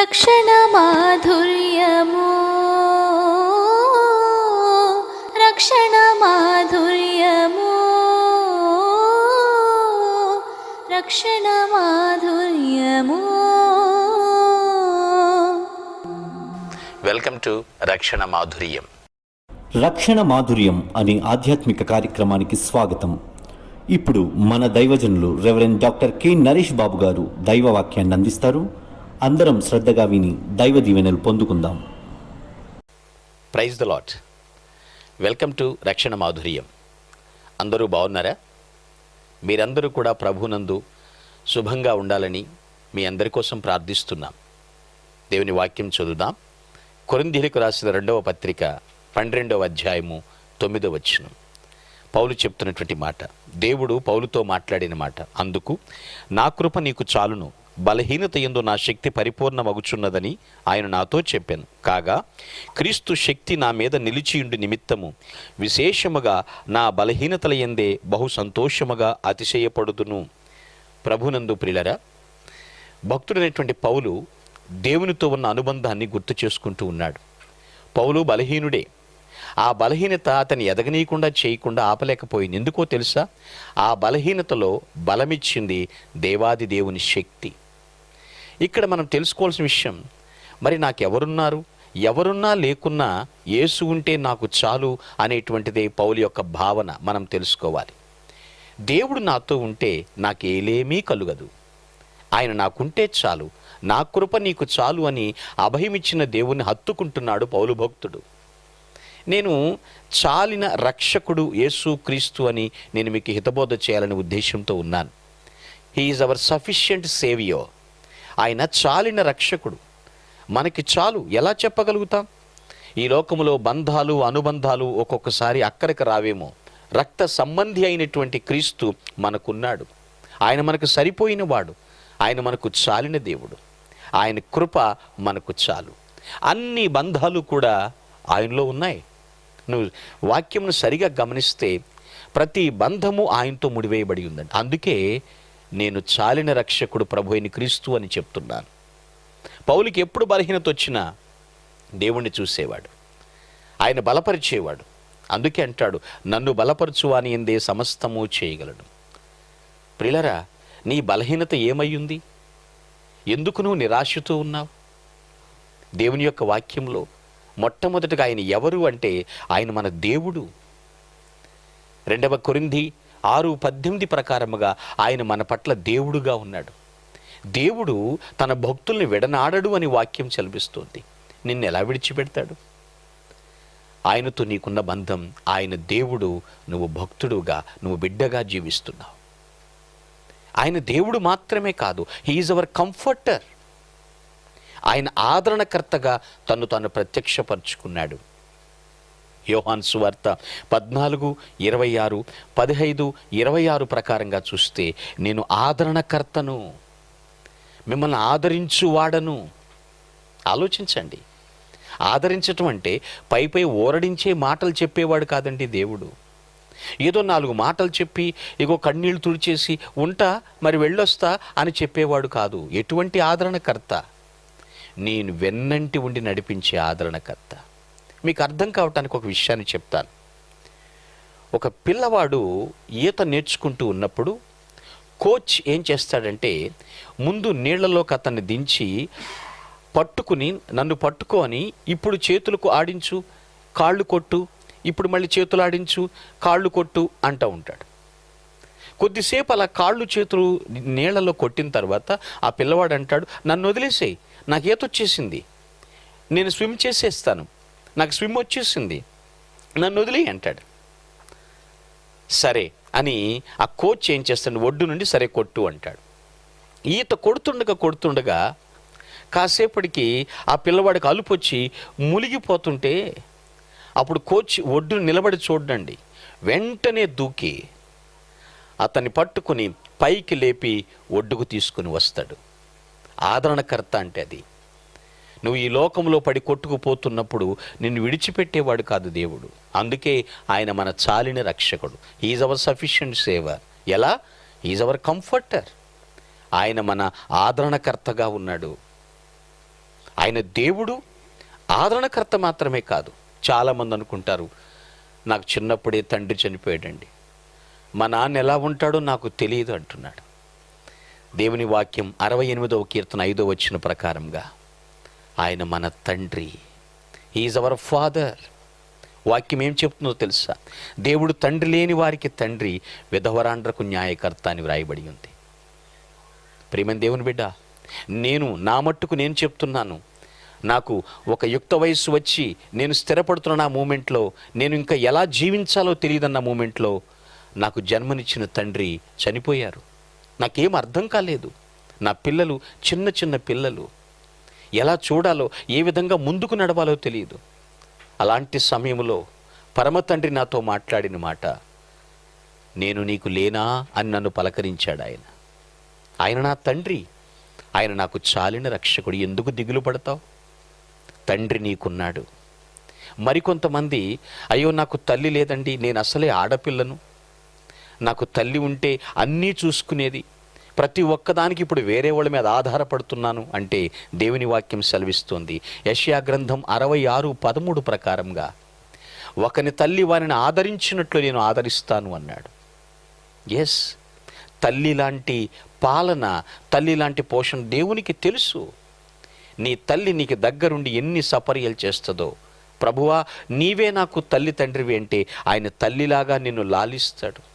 రక్షణ మాధుర్యము. రక్షణ మాధుర్యము. రక్షణ మాధుర్యము. వెల్కమ్ టు రక్షణ మాధుర్యం రక్షణ మాధుర్యం అనే ఆధ్యాత్మిక కార్యక్రమానికి స్వాగతం. ఇప్పుడు మన దైవజనులు reverend doctor K Naresh Babu garu దైవ వాక్యాన్ని అందిస్తారు. అందరం శ్రద్ధగా విని దైవ దీవెనలు పొందుకుందాం. Praise the Lord welcome to Rakshana Madhuryam. అందరూ బాగున్నారా? మీరందరూ కూడా ప్రభునందు శుభంగా ఉండాలని మీ అందరి కోసం ప్రార్థిస్తున్నాం. దేవుని వాక్యం చదువుదాం. కొరిందీలకు రాసిన రెండవ పత్రిక పన్నెండవ అధ్యాయము తొమ్మిదవ వచ్చిన పౌలు చెప్తున్నటువంటి మాట దేవుడు పౌలుతో మాట్లాడిన మాట అందుకు నా కృప నీకు చాలును. బలహీనత ఎందు నా శక్తి పరిపూర్ణమగుచున్నదని ఆయన నాతో చెప్పాను. కాగా క్రీస్తు శక్తి నా మీద నిలిచియుండి నిమిత్తము విశేషముగా నా బలహీనతల ఎందే బహు సంతోషముగా అతిశయపడుదును. ప్రభునందు ప్రిలరా భక్తుడైనటువంటి పౌలు దేవునితో ఉన్న అనుబంధాన్ని గుర్తు చేసుకుంటూ ఉన్నాడు. పౌలు బలహీనుడే. ఆ బలహీనత అతని ఎదగనీయకుండా చేయకుండా ఆపలేకపోయింది. ఎందుకో తెలుసా? ఆ బలహీనతలో బలమిచ్చింది దేవాది దేవుని శక్తి. ఇక్కడ మనం తెలుసుకోవాల్సిన విషయం మరి నాకెవరున్నారు? ఎవరున్నా లేకున్నా యేసు ఉంటే నాకు చాలు అనేటువంటిదే పౌలు యొక్క భావన మనం తెలుసుకోవాలి. దేవుడు నాతో ఉంటే నాకేలేమీ కలుగదు. ఆయన నాకుంటే చాలు నా కృప నీకు చాలు అని అభయమిచ్చిన దేవుని హత్తుకుంటున్నాడు పౌలు భక్తుడు. నేను చాలిన రక్షకుడు యేసు క్రీస్తు అని నేను మీకు హితబోధ చేయాలనే ఉద్దేశంతో ఉన్నాను. హీఈస్ అవర్ సఫిషియంట్ సేవియో ఆయన చాలిన రక్షకుడు. మనకి చాలు. ఎలా చెప్పగలుగుతాం? ఈ లోకములో బంధాలు అనుబంధాలు ఒక్కొక్కసారి అక్కడికి రావేమో. రక్త సంబంధి అయినటువంటి క్రీస్తు మనకున్నాడు. ఆయన మనకు సరిపోయిన వాడు. ఆయన మనకు చాలిన దేవుడు. ఆయన కృప మనకు చాలు. అన్ని బంధాలు కూడా ఆయనలో ఉన్నాయి. నువ్వు వాక్యమును సరిగా గమనిస్తే ప్రతి బంధము ఆయనతో ముడివేయబడి ఉందండి. అందుకే నేను చాలిన రక్షకుడు ప్రభు అయిన క్రీస్తు అని చెప్తున్నాను. పౌలికి ఎప్పుడు బలహీనత వచ్చినా దేవుణ్ణి చూసేవాడు. ఆయన బలపరిచేవాడు. అందుకే అంటాడు నన్ను బలపరచువాని ఎందే సమస్తము చేయగలడు ప్రిలరా నీ బలహీనత ఏమయ్యుంది? ఎందుకు నువ్వు నిరాశతో ఉన్నావు? దేవుని యొక్క వాక్యంలో మొట్టమొదటిగా ఆయన ఎవరు అంటే ఆయన మన దేవుడు. రెండవ కొరింది ఆరు పద్దెనిమిది ప్రకారముగా ఆయన మన పట్ల దేవుడుగా ఉన్నాడు. దేవుడు తన భక్తుల్ని విడనాడడు అని వాక్యం చల్పిస్తోంది నిన్ను ఎలా విడిచిపెడతాడు? ఆయనతో నీకున్న బంధం ఆయన దేవుడు నువ్వు భక్తుడుగా నువ్వు బిడ్డగా జీవిస్తున్నావు. ఆయన దేవుడు మాత్రమే కాదు హీఈస్ అవర్ కంఫర్టర్ ఆయన ఆదరణకర్తగా తను తాను ప్రత్యక్షపరుచుకున్నాడు. యోహాన్ సువార్త పద్నాలుగు ఇరవై ఆరు పదిహైదు ఇరవై ఆరు ప్రకారంగా చూస్తే నేను ఆదరణకర్తను మిమ్మల్ని ఆదరించువాడను. ఆలోచించండి. ఆదరించటం అంటే పై పై ఓరడించే మాటలు చెప్పేవాడు కాదండి దేవుడు. ఏదో నాలుగు మాటలు చెప్పి ఇగో కన్నీళ్ళు తుడిచేసి ఉంటా మరి వెళ్ళొస్తా అని చెప్పేవాడు కాదు. ఎటువంటి ఆదరణకర్త? నేను వెన్నంటి ఉండి నడిపించే ఆదరణకర్త. మీకు అర్థం కావటానికి ఒక విషయాన్ని చెప్తాను. ఒక పిల్లవాడు ఈత నేర్చుకుంటూ ఉన్నప్పుడు కోచ్ ఏం చేస్తాడంటే ముందు నీళ్ళలోకి అతన్ని దించి పట్టుకుని నన్ను పట్టుకొని ఇప్పుడు చేతులకు ఆడించు కాళ్ళు కొట్టు ఇప్పుడు మళ్ళీ చేతులు ఆడించు కాళ్ళు కొట్టు అంటూ ఉంటాడు. కొద్దిసేపు అలా కాళ్ళు చేతులు నీళ్ళలో కొట్టిన తర్వాత ఆ పిల్లవాడు అంటాడు నన్ను వదిలేసేయి నాకు ఈత వచ్చేసింది. నేను స్విమ్ చేసేస్తాను. నాకు స్విమ్ వచ్చేసింది. నన్ను వదిలేయి అంటాడు. సరే అని ఆ కోచ్ ఏం చేస్తాడు? ఒడ్డు నుండి సరే కొట్టు అంటాడు. ఈత కొడుతుండగా కొడుతుండగా కాసేపటికి ఆ పిల్లవాడికి అలుపు వచ్చి మునిగిపోతుంటే అప్పుడు కోచ్ ఒడ్డు నిలబడి చూడండి. వెంటనే దూకి అతన్ని పట్టుకుని పైకి లేపి ఒడ్డుకు తీసుకుని వస్తాడు. ఆదరణకర్త అంటే అది. నువ్వు ఈ లోకంలో పడి కొట్టుకుపోతున్నప్పుడు నిన్ను విడిచిపెట్టేవాడు కాదు దేవుడు. అందుకే ఆయన మన చాలిన రక్షకుడు. ఈజ్ అవర్ సఫిషియంట్ సేవర్ ఎలా? ఈజ్ అవర్ కంఫర్టర్ ఆయన మన ఆదరణకర్తగా ఉన్నాడు. ఆయన దేవుడు ఆదరణకర్త మాత్రమే కాదు. చాలామంది అనుకుంటారు నాకు చిన్నప్పుడే తండ్రి చనిపోయాడండి. మా నాన్న ఎలా ఉంటాడో నాకు తెలియదు అంటున్నాడు. దేవుని వాక్యం అరవై ఎనిమిదవ కీర్తన ఐదో వచ్చిన ప్రకారంగా ఆయన మన తండ్రి. ఈజ్ అవర్ ఫాదర్ వాక్యం ఏం చెప్తుందో తెలుసా? దేవుడు తండ్రి లేని వారికి తండ్రి విధవరాండ్రకు న్యాయకర్త అని వ్రాయబడి ఉంది. ప్రేమ దేవుని బిడ్డ నేను నా మట్టుకు నేను చెప్తున్నాను. నాకు ఒక యుక్త వయస్సు వచ్చి నేను స్థిరపడుతున్న నా మూమెంట్లో నేను ఇంకా ఎలా జీవించాలో తెలియదన్న మూమెంట్లో నాకు జన్మనిచ్చిన తండ్రి చనిపోయారు. నాకేం అర్థం కాలేదు. నా పిల్లలు చిన్న చిన్న పిల్లలు ఎలా చూడాలో ఏ విధంగా ముందుకు నడవాలో తెలియదు. అలాంటి సమయంలో పరమ తండ్రి నాతో మాట్లాడిన మాట నేను నీకు లేనా? అని నన్ను పలకరించాడు ఆయన. ఆయన నా తండ్రి. ఆయన నాకు చాలిన రక్షకుడు. ఎందుకు దిగులు పడతావు? తండ్రి నీకున్నాడు. మరికొంతమంది అయ్యో నాకు తల్లి లేదండి. నేను అసలే ఆడపిల్లను. నాకు తల్లి ఉంటే అన్నీ చూసుకునేది. ప్రతి ఒక్కదానికి ఇప్పుడు వేరే వాళ్ళ మీద ఆధారపడుతున్నాను అంటే దేవుని వాక్యం సెలవిస్తుంది. యష్యా గ్రంథం అరవై ఆరు పదమూడు ప్రకారంగా ఒకని తల్లి వారిని ఆదరించినట్లు నేను ఆదరిస్తాను అన్నాడు. ఎస్ తల్లి లాంటి పాలన తల్లి లాంటి పోషణ దేవునికి తెలుసు. నీ తల్లి నీకు దగ్గరుండి ఎన్ని సపర్యలు చేస్తుందో. ప్రభువా నీవే నాకు తల్లి తండ్రివి అంటే ఆయన తల్లిలాగా నిన్ను లాలిస్తాడు.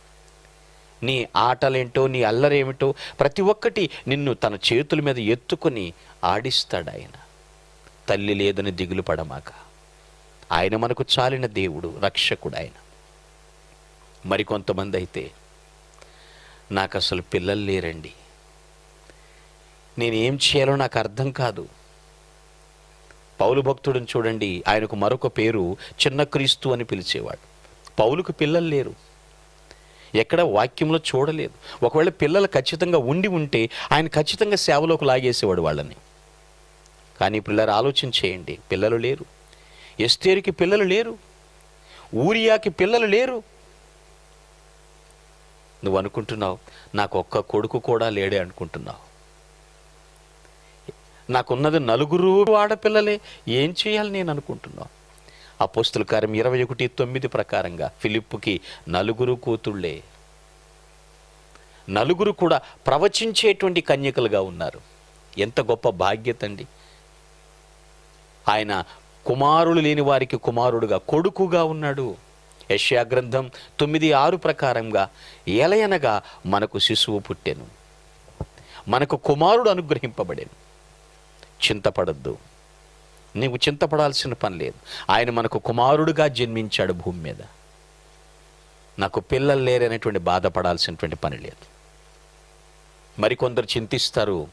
నీ ఆటలేంటో నీ అల్లరేమిటో ప్రతి ఒక్కటి నిన్ను తన చేతుల మీద ఎత్తుకొని ఆడిస్తాడు ఆయన తల్లి లేదని దిగులు పడమాక. ఆయన మనకు చాలిన దేవుడు రక్షకుడు ఆయన మరికొంతమంది అయితే నాకు అసలు పిల్లలు లేరండి. నేనేం చేయాలో నాకు అర్థం కాదు. పౌలు భక్తుడిని చూడండి ఆయనకు మరొక పేరు చిన్న క్రీస్తు అని పిలిచేవాడు. పౌలుకు పిల్లలు లేరు. ఎక్కడ వాక్యంలో చూడలేదు. ఒకవేళ పిల్లలు ఖచ్చితంగా ఉండి ఉంటే ఆయన ఖచ్చితంగా సేవలోకి లాగేసేవాడు వాళ్ళని. కానీ పిల్లలు ఆలోచన చేయండి పిల్లలు లేరు. ఎస్తేరికి పిల్లలు లేరు. ఊరియాకి పిల్లలు లేరు. నువ్వు అనుకుంటున్నావు నాకు ఒక్క కొడుకు కూడా లేడే అనుకుంటున్నావు. నాకున్నది నలుగురు ఆడపిల్లలే ఏం చేయాలి నేను అనుకుంటున్నావు? అపోస్తుల కార్యం ఇరవై ఒకటి తొమ్మిది ప్రకారంగా ఫిలిప్పుకి నలుగురు కూతుళ్ళే. నలుగురు కూడా ప్రవచించేటువంటి కన్యకలుగా ఉన్నారు. ఎంత గొప్ప బాధ్యత అండి ఆయన కుమారులు లేని వారికి కుమారుడుగా కొడుకుగా ఉన్నాడు. యష్యా గ్రంథం తొమ్మిది ఆరు ప్రకారంగా ఏలయనగా మనకు శిశువు పుట్టెను. మనకు కుమారుడు అనుగ్రహింపబడేను. చింతపడద్దు. నీవు చింతపడాల్సిన పని లేదు. ఆయన మనకు కుమారుడుగా జన్మించాడు భూమి మీద. నాకు పిల్లలు లేరనేటువంటి బాధపడాల్సినటువంటి పని లేదు. మరికొందరు చింతిస్తారు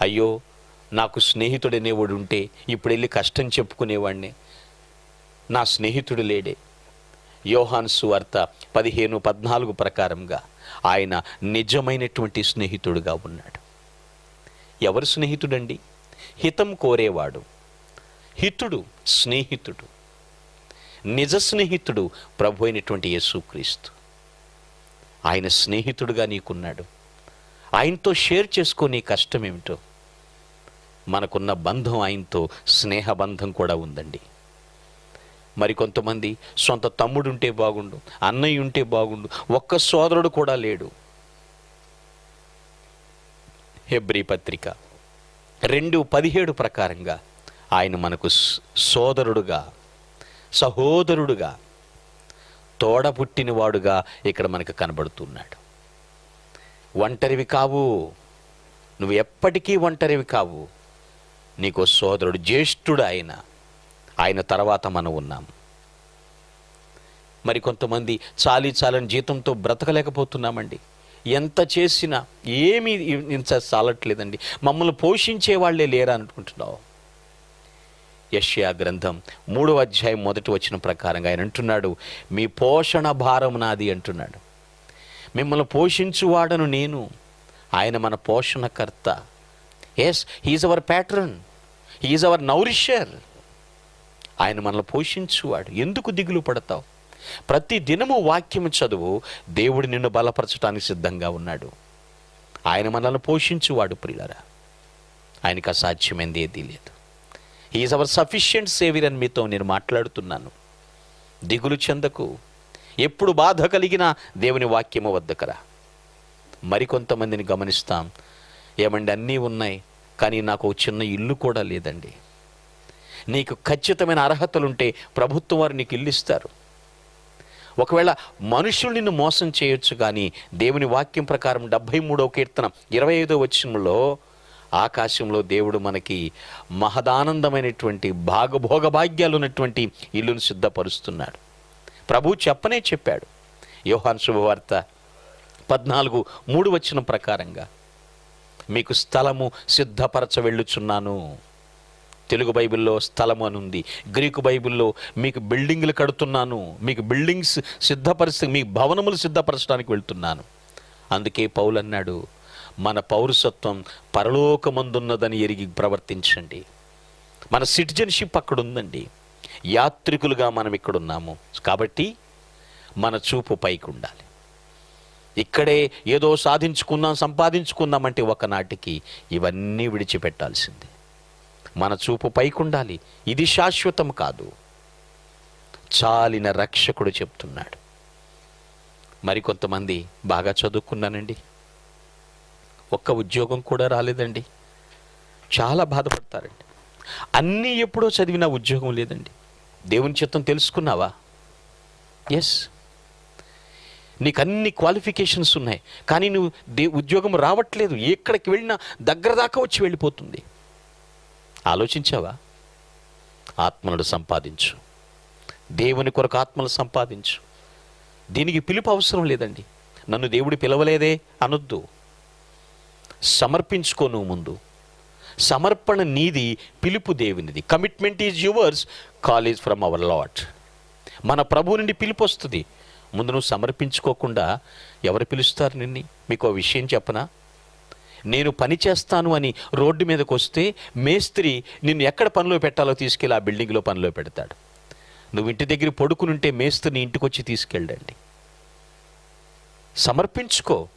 అయ్యో నాకు స్నేహితుడనేవాడు ఉంటే ఇప్పుడు వెళ్ళి కష్టం చెప్పుకునేవాడిని. నా స్నేహితుడు లేడే. యోహాన్ సువార్త పదిహేను పద్నాలుగు ప్రకారంగా ఆయన నిజమైనటువంటి స్నేహితుడుగా ఉన్నాడు. ఎవరు స్నేహితుడండి? హితం కోరేవాడు. హితుడు స్నేహితుడు నిజ స్నేహితుడు ప్రభు అయినటువంటి యేసుక్రీస్తు ఆయన స్నేహితుడుగా నీకున్నాడు. ఆయనతో షేర్ చేసుకో నీ కష్టం ఏమిటో మనకున్న బంధం ఆయనతో స్నేహబంధం కూడా ఉందండి. మరి కొంతమంది సొంత తమ్ముడు ఉంటే బాగుండు అన్నయ్య ఉంటే బాగుండు ఒక్క సోదరుడు కూడా లేడు. హెబ్రీ పత్రిక రెండు పదిహేడు ప్రకారంగా ఆయన మనకు సోదరుడుగా సహోదరుడుగా తోడ పుట్టినవాడుగా ఇక్కడ మనకు కనబడుతున్నాడు. ఒంటరివి కావు. నువ్వు ఎప్పటికీ ఒంటరివి కావు. నీకు సోదరుడు జ్యేష్ఠుడు ఆయన. ఆయన తర్వాత మనం ఉన్నాం. మరి కొంతమంది చాలీ చాలని జీతంతో బ్రతకలేకపోతున్నామండి. ఎంత చేసినా ఏమీ ఇంత చాలట్లేదండి మమ్మల్ని పోషించే వాళ్ళే లేరా అనుకుంటున్నావు యష్యా గ్రంథం మూడవ అధ్యాయం మొదటి వచ్చిన ప్రకారంగా ఆయన అంటున్నాడు మీ పోషణ భారం నాది అంటున్నాడు. మిమ్మల్ని పోషించువాడను నేను. ఆయన మన పోషణకర్త. Yes he's our patron he's our nourisher ఆయన మనల్ని పోషించువాడు. ఎందుకు దిగులు పడతావు? ప్రతి దినము వాక్యము చదువు దేవుడు నిన్ను బలపరచడానికి సిద్ధంగా ఉన్నాడు. ఆయన మనల్ని పోషించువాడు ప్రియులరా. ఆయనకు అసాధ్యమైంది ఏదీ లేదు. ఈజ్ అవర్ సఫిషియంట్ సేవియర్ అని మీతో నేను మాట్లాడుతున్నాను. దిగులు చెందకు ఎప్పుడు బాధ కలిగినా దేవుని వాక్యము వద్దకరా. మరికొంతమందిని గమనిస్తాం. ఏమండి అన్నీ ఉన్నాయి కానీ నాకు చిన్న ఇల్లు కూడా లేదండి. నీకు ఖచ్చితమైన అర్హతలుంటే ప్రభుత్వం వారు నీకు ఇల్లు ఇస్తారు. ఒకవేళ మనుషులు నిన్ను మోసం చేయొచ్చు కానీ దేవుని వాక్యం ప్రకారం డెబ్భై మూడవ కీర్తనం ఇరవై ఐదో వచనంలో ఆకాశంలో దేవుడు మనకి మహదానందమైనటువంటి భాగభోగ భాగ్యాలు ఉన్నటువంటి ఇల్లును సిద్ధపరుస్తున్నాడు ప్రభు చెప్పనే చెప్పాడు. యోహాన్ శుభవార్త పద్నాలుగు మూడు వచనం ప్రకారంగా మీకు స్థలము సిద్ధపరచ వెళ్ళుచున్నాను తెలుగు బైబిల్లో స్థలము అని ఉంది గ్రీకు బైబిల్లో మీకు బిల్డింగ్లు కడుతున్నాను. మీకు బిల్డింగ్స్ సిద్ధపరిచి మీ భవనములు సిద్ధపరచడానికి వెళ్తున్నాను. అందుకే పౌలు అన్నాడు మన పౌరసత్వం పరలోకమందున్నదని ఎరిగి ప్రవర్తించండి. మన సిటిజన్షిప్ అక్కడ ఉందండి యాత్రికులుగా మనం ఇక్కడ ఉన్నాము కాబట్టి మన చూపు పైకి ఉండాలి ఇక్కడే ఏదో సాధించుకుందాం సంపాదించుకుందామంటే ఒకనాటికి ఇవన్నీ విడిచిపెట్టాల్సిందే. మన చూపు పైకి ఉండాలి ఇది శాశ్వతం కాదు. చాలిన రక్షకుడు చెప్తున్నాడు. మరికొంతమంది బాగా చదువుకున్నానండి. ఒక్క ఉద్యోగం కూడా రాలేదండి. చాలా బాధపడతారండి. అన్నీ ఎప్పుడో చదివినా ఉద్యోగం లేదండి. దేవుని చిత్తం తెలుసుకున్నావా? ఎస్ నీకు అన్ని క్వాలిఫికేషన్స్ ఉన్నాయి. కానీ నువ్వు దే ఉద్యోగం రావట్లేదు. ఎక్కడికి వెళ్ళినా దగ్గర దాకా వచ్చి వెళ్ళిపోతుంది. ఆలోచించావా? ఆత్మలను సంపాదించు. దేవుని కొరకు ఆత్మలు సంపాదించు. దీనికి పిలుపు అవసరం లేదండి. నన్ను దేవుడు పిలవలేదే అనొద్దు. సమర్పించుకో నువ్వు ముందు. సమర్పణ నీది పిలుపు దేవునిది. Commitment is yours calling from our Lord మన ప్రభు నుండి పిలుపు వస్తుంది. ముందు నువ్వు సమర్పించుకోకుండా ఎవరు పిలుస్తారు నిన్ను? మీకు ఓ విషయం చెప్పనా? నేను పని చేస్తాను అని రోడ్డు మీదకి వస్తే మేస్త్రి నిన్ను ఎక్కడ పనిలో పెట్టాలో తీసుకెళ్ళి ఆ బిల్డింగ్లో పనిలో పెడతాడు. నువ్వు ఇంటి దగ్గర పడుకునుంటే మేస్త్రిని ఇంటికి వచ్చి తీసుకెళ్ళండి. సమర్పించుకో.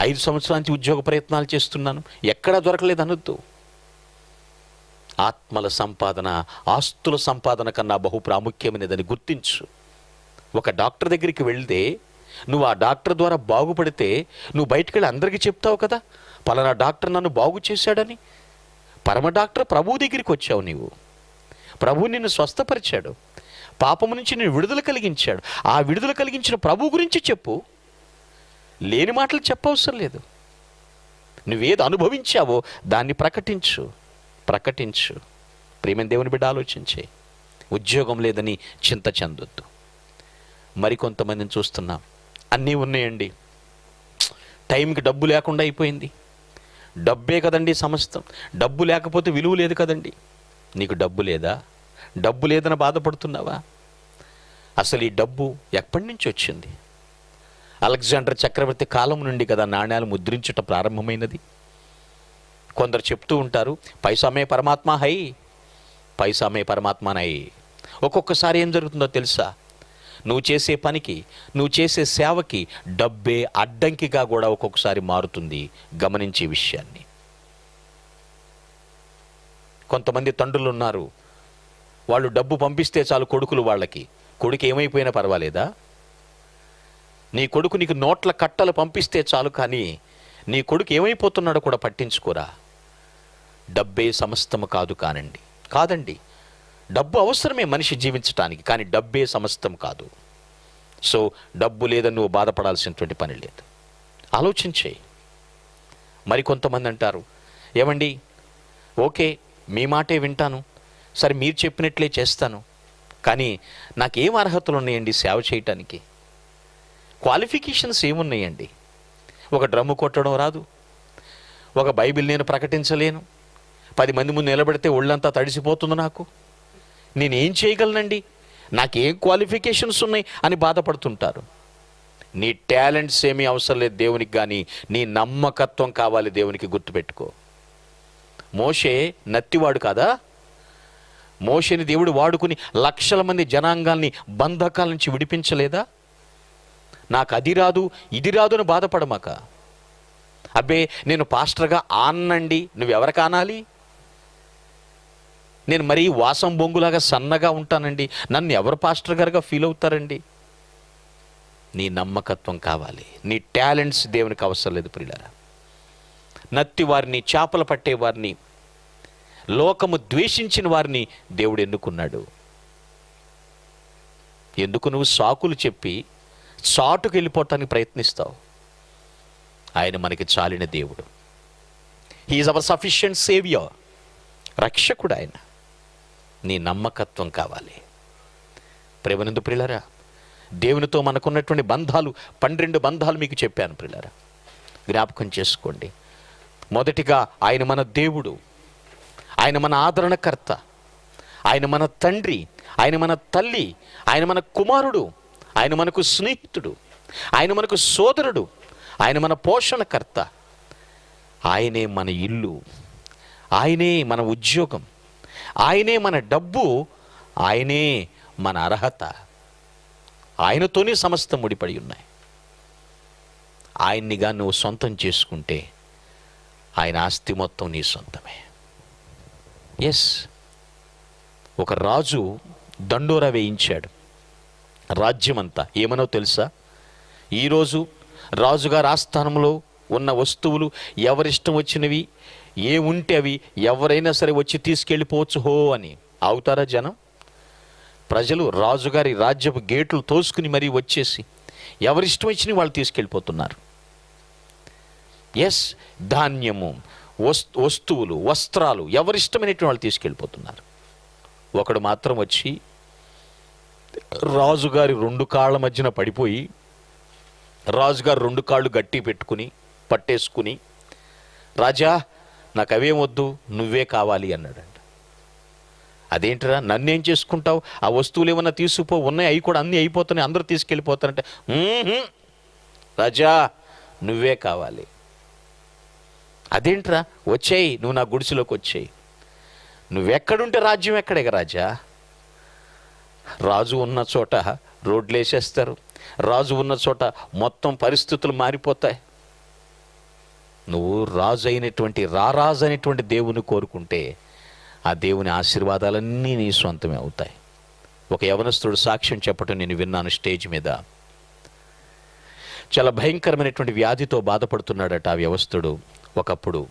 ఐదు సంవత్సరాల నుంచి ఉద్యోగ ప్రయత్నాలు చేస్తున్నాను. ఎక్కడా దొరకలేదు అనొద్దు. ఆత్మల సంపాదన ఆస్తుల సంపాదన కన్నా బహు ప్రాముఖ్యమైనదని గుర్తించు. ఒక డాక్టర్ దగ్గరికి వెళ్తే నువ్వు ఆ డాక్టర్ ద్వారా బాగుపడితే నువ్వు బయటికి వెళ్ళి అందరికీ చెప్తావు కదా పలానా డాక్టర్ నన్ను బాగు చేశాడని. పరమ డాక్టర్ ప్రభువు దగ్గరికి వచ్చావు నీవు. ప్రభు నిన్ను స్వస్థపరిచాడు. పాపము నుంచి నేను విడుదల కలిగించాడు. ఆ విడుదల కలిగించిన ప్రభు గురించి చెప్పు. లేని మాటలు చెప్పవసరం లేదు. నువ్వేది అనుభవించావో దాన్ని ప్రకటించు ప్రకటించు. ప్రేమ దేవుని బిడ్డ ఆలోచించే. ఉద్యోగం లేదని చింత చెందొద్దు. మరికొంతమందిని చూస్తున్నాం. అన్నీ ఉన్నాయండి. టైంకి డబ్బు లేకుండా అయిపోయింది. డబ్బే కదండి సమస్తం. డబ్బు లేకపోతే విలువ లేదు కదండి. నీకు డబ్బు లేదా? డబ్బు లేదని బాధపడుతున్నావా? అసలు ఈ డబ్బు ఎప్పటి నుంచి వచ్చింది? అలెగ్జాండర్ చక్రవర్తి కాలం నుండి కదా నాణ్యాలు ముద్రించటం ప్రారంభమైనది. కొందరు చెప్తూ ఉంటారు పైసామే పరమాత్మ హై పైసామే పరమాత్మనై ఒక్కొక్కసారి ఏం జరుగుతుందో తెలుసా? నువ్వు చేసే పనికి నువ్వు చేసే సేవకి డబ్బే అడ్డంకిగా కూడా ఒక్కొక్కసారి మారుతుంది గమనించే విషయాన్ని. కొంతమంది తండ్రులు ఉన్నారు వాళ్ళు డబ్బు పంపిస్తే చాలు కొడుకులు వాళ్ళకి. కొడుకు ఏమైపోయినా పర్వాలేదా? నీ కొడుకు నీకు నోట్ల కట్టలు పంపిస్తే చాలు కానీ నీ కొడుకు ఏమైపోతున్నాడో కూడా పట్టించుకోరా. డబ్బే సమస్తము కాదు కానండి. కాదండి. డబ్బు అవసరమే మనిషి జీవించటానికి కానీ డబ్బే సమస్తం కాదు. సో డబ్బు లేదని నువ్వు బాధపడాల్సినటువంటి పని లేదు. ఆలోచించే మరి కొంతమంది అంటారు ఏమండి? ఓకే మీ మాటే వింటాను. సరే మీరు చెప్పినట్లే చేస్తాను. కానీ నాకేం అర్హతలు ఉన్నాయండి సేవ చేయటానికి? క్వాలిఫికేషన్స్ ఏమున్నాయండి? ఒక డ్రమ్ము కొట్టడం రాదు. ఒక బైబిల్ నేను ప్రకటించలేను. పది మంది ముందు నిలబడితే ఒళ్ళంతా తడిసిపోతుంది నాకు. నేనేం చేయగలనండి? నాకేం క్వాలిఫికేషన్స్ ఉన్నాయి అని బాధపడుతుంటారు. నీ టాలెంట్స్ ఏమీ అవసరం లేదు దేవునికి కానీ నీ నమ్మకత్వం కావాలి దేవునికి గుర్తుపెట్టుకో. మోషే నత్తివాడు కాదా? మోషేని దేవుడు వాడుకుని లక్షల మంది జనాంగాల్ని బంధకాల నుంచి విడిపించలేదా? నాకు అది రాదు ఇది రాదు అని బాధపడమాక. అబ్బే నేను పాస్టర్గా ఆనండి నువ్వెవరు కానాలి? నేను మరీ వాసం బొంగులాగా సన్నగా ఉంటానండి నన్ను ఎవరు పాస్టర్ గారుగా ఫీల్ అవుతారండి? నీ నమ్మకత్వం కావాలి నీ టాలెంట్స్ దేవునికి అవసరం లేదు ప్రియులారా. నత్తి వారిని చేపలు పట్టే వారిని లోకము ద్వేషించిన వారిని దేవుడు ఎన్నుకున్నాడు. ఎందుకు నువ్వు సాకులు చెప్పి చాటుకు వెళ్ళిపోవటానికి ప్రయత్నిస్తావు. ఆయన మనకి చాలిన దేవుడు. హీఈస్ అవర్ సఫిషియంట్ సేవియర్ రక్షకుడు ఆయన. నీ నమ్మకత్వం కావాలి. ప్రేమనందు ప్రిలరా దేవునితో మనకున్నటువంటి బంధాలు పన్నెండు బంధాలు మీకు చెప్పాను ప్రిలరా. జ్ఞాపకం చేసుకోండి. మొదటిగా ఆయన మన దేవుడు ఆయన మన ఆదరణకర్త ఆయన మన తండ్రి ఆయన మన తల్లి ఆయన మన కుమారుడు ఆయన మనకు స్నేహితుడు. ఆయన మనకు సోదరుడు. ఆయన మన పోషణకర్త. ఆయనే మన ఇల్లు. ఆయనే మన ఉద్యోగం. ఆయనే మన డబ్బు. ఆయనే మన అర్హత. ఆయనతోనే సమస్తం ముడిపడి ఉన్నాయి. ఆయన్నిగా నువ్వు సొంతం చేసుకుంటే ఆయన ఆస్తి మొత్తం నీ సొంతమే. ఎస్ ఒక రాజు దండోరా వేయించాడు. రాజ్యమంతా. ఏమనో తెలుసా? ఈరోజు రాజుగారి ఆస్థానంలో ఉన్న వస్తువులు ఎవరిష్టం వచ్చినవి ఏ ఉంటే అవి ఎవరైనా సరే వచ్చి తీసుకెళ్ళిపోవచ్చు హో అని. అవుతారా జనం? ప్రజలు రాజుగారి రాజ్యపు గేట్లు తోసుకుని మరీ వచ్చేసి ఎవరిష్టం వచ్చినవి వాళ్ళు తీసుకెళ్ళిపోతున్నారు. ఎస్ ధాన్యము వస్తు వస్తువులు వస్త్రాలు ఎవరిష్టమైనటువంటి వాళ్ళు తీసుకెళ్ళిపోతున్నారు. ఒకడు మాత్రం వచ్చి రాజుగారి రెండు కాళ్ళ మధ్యన పడిపోయి రాజుగారు రెండు కాళ్ళు గట్టి పెట్టుకుని పట్టేసుకుని రాజా నాకు అవేం వద్దు నువ్వే కావాలి అన్నాడంట. అదేంటిరా నన్నేం చేసుకుంటావు? ఆ వస్తువులు ఏమన్నా తీసుకుపో ఉన్నాయి అవి కూడా అన్నీ అయిపోతున్నాయి అందరూ తీసుకెళ్ళిపోతారంటే. రాజా నువ్వే కావాలి. అదేంట్రా వచ్చేయి నువ్వు నా గుడిసెలోకి వచ్చేయి. నువ్వెక్కడుంటే రాజ్యం ఎక్కడేగ రాజా? రాజు ఉన్న చోట రోడ్లు వేసేస్తారు. రాజు ఉన్న చోట మొత్తం పరిస్థితులు మారిపోతాయి. నువ్వు రాజు అయినటువంటి రారాజు అనేటువంటి దేవుని కోరుకుంటే ఆ దేవుని ఆశీర్వాదాలన్నీ నీ సొంతమే అవుతాయి. ఒక యవనస్తుడు సాక్ష్యం చెప్పటం నేను విన్నాను స్టేజ్ మీద. చాలా భయంకరమైనటువంటి వ్యాధితో బాధపడుతున్నాడట ఆ వ్యవస్థుడు ఒకప్పుడు.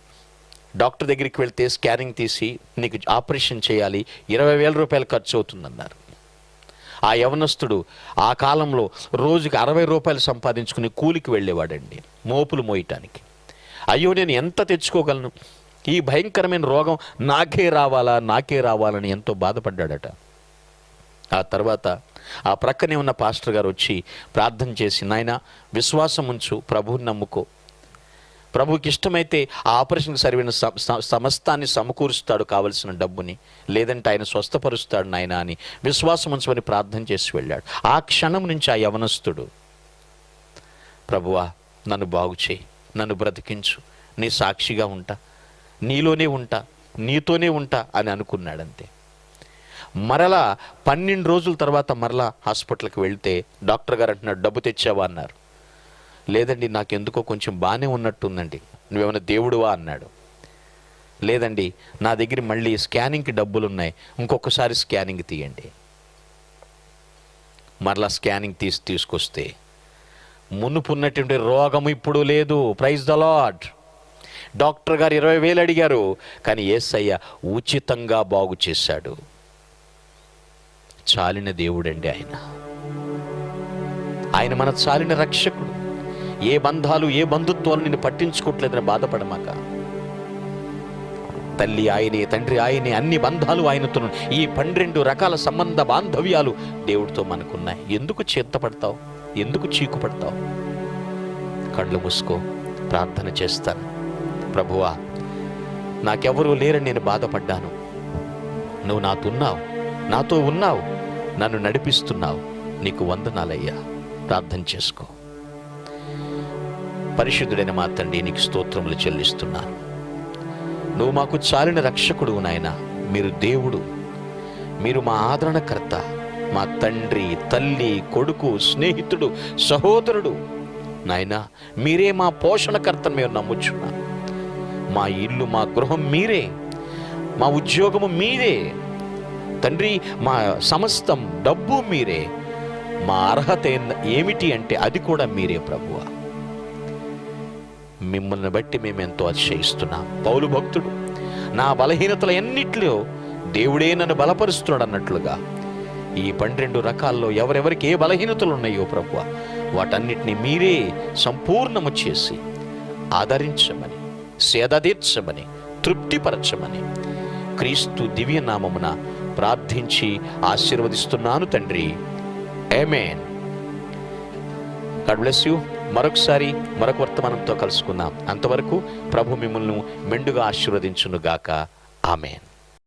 డాక్టర్ దగ్గరికి వెళ్తే స్కానింగ్ తీసి నీకు ఆపరేషన్ చేయాలి ఇరవై వేల రూపాయలు ఖర్చు అవుతుందన్నారు. ఆ యవనస్తుడు ఆ కాలంలో రోజుకి అరవై రూపాయలు సంపాదించుకుని కూలికి వెళ్ళేవాడండి మోపులు మోయటానికి. అయ్యో నేను ఎంత తెచ్చుకోగలను? ఈ భయంకరమైన రోగం నాకే రావాలా నాకే రావాలని ఎంతో బాధపడ్డాడట. ఆ తర్వాత ఆ ప్రక్కనే ఉన్న పాస్టర్ గారు వచ్చి ప్రార్థన చేసి నాయన విశ్వాసం ఉంచు ప్రభువుని నమ్ముకో. ప్రభుకి ఇష్టమైతే ఆ ఆపరేషన్కి సరిపోయిన సమస్తాన్ని సమకూరుస్తాడు కావలసిన డబ్బుని. లేదంటే ఆయన స్వస్థపరుస్తాడు నాయన అని విశ్వాసం ఉంచమని ప్రార్థన చేసి వెళ్ళాడు. ఆ క్షణం నుంచి ఆ యవనస్తుడు ప్రభువా నన్ను బాగు చేయి నన్ను బ్రతికించు నీ సాక్షిగా ఉంటా నీలోనే ఉంటా నీతోనే ఉంటా అని అనుకున్నాడంతే. మరలా పన్నెండు రోజుల తర్వాత మరలా హాస్పిటల్కి వెళ్తే డాక్టర్ గారు అంటున్నాడు డబ్బు తెచ్చావా? అన్నారు. లేదండి నాకెందుకో కొంచెం బాగానే ఉన్నట్టుందండి. నువ్వేమైనా దేవుడువా అన్నాడు. లేదండి నా దగ్గర మళ్ళీ స్కానింగ్కి డబ్బులు ఉన్నాయి ఇంకొకసారి స్కానింగ్ తీయండి. మరలా స్కానింగ్ తీసి తీసుకొస్తే మునుపు ఉన్నటువంటి రోగం ఇప్పుడు లేదు. ప్రైజ్ ద లాడ్ డాక్టర్ గారు ఇరవై వేలు అడిగారు. కానీ ఏసయ్య ఉచితంగా బాగు చేశాడు. చాలిన దేవుడండి ఆయన. ఆయన మన చాలిన రక్షకుడు. ఏ బంధాలు ఏ బంధుత్వాలు నిన్ను పట్టించుకోవట్లేదని బాధపడమాక. తల్లి ఆయనే తండ్రి ఆయనే అన్ని బంధాలు ఆయనతో ఈ పన్నెండు రకాల సంబంధ బాంధవ్యాలు దేవుడితో మనకున్నాయి. ఎందుకు చేత్తపడతావు? ఎందుకు చీకుపడతావు? కళ్ళు మూసుకో ప్రార్థన చేస్తాను. ప్రభువా నాకెవరూ లేరని నేను బాధపడ్డాను. నువ్వు నాతో ఉన్నావు నాతో ఉన్నావు నన్ను నడిపిస్తున్నావు. నీకు వందనాలయ్యా. ప్రార్థన చేసుకో. పరిశుద్ధుడైన మా తండ్రి నీకు స్తోత్రములు చెల్లిస్తున్నాను. నువ్వు మాకు చాలిన రక్షకుడు నాయన మీరు దేవుడు. మీరు మా ఆదరణకర్త మా తండ్రి తల్లి కొడుకు స్నేహితుడు సహోదరుడు. నాయన మీరే మా పోషణకర్తను మేము నమ్ముచున్నాం. మా ఇల్లు మా గృహం మీరే మా ఉద్యోగము మీరే తండ్రి మా సమస్తం డబ్బు మీరే. మా అర్హత ఏమిటి అంటే అది కూడా మీరే ప్రభువా. మిమ్మల్ని బట్టి మేము ఎంతో అతిశయిస్తున్నాం. పౌలు భక్తుడు నా బలహీనతల ఎన్నిట్లో దేవుడే నన్ను బలపరుస్తున్నాడు అన్నట్లుగా ఈ పన్నెండు రకాల్లో ఎవరెవరికి ఏ బలహీనతలు ఉన్నాయో ప్రభు వాటన్నిటిని మీరే సంపూర్ణము చేసి ఆదరించమని సేదతీర్చమని తృప్తిపరచమని క్రీస్తు దివ్య నామమున ప్రార్థించి ఆశీర్వదిస్తున్నాను తండ్రి. ఏమేన్ గాడ్ బ్లెస్ యూ మరొకసారి మరొక వర్తమానంతో కలుసుకుందాం. అంతవరకు ప్రభు మిమ్మల్ని మెండుగా ఆశీర్వదించునుగాక. ఆమెన్.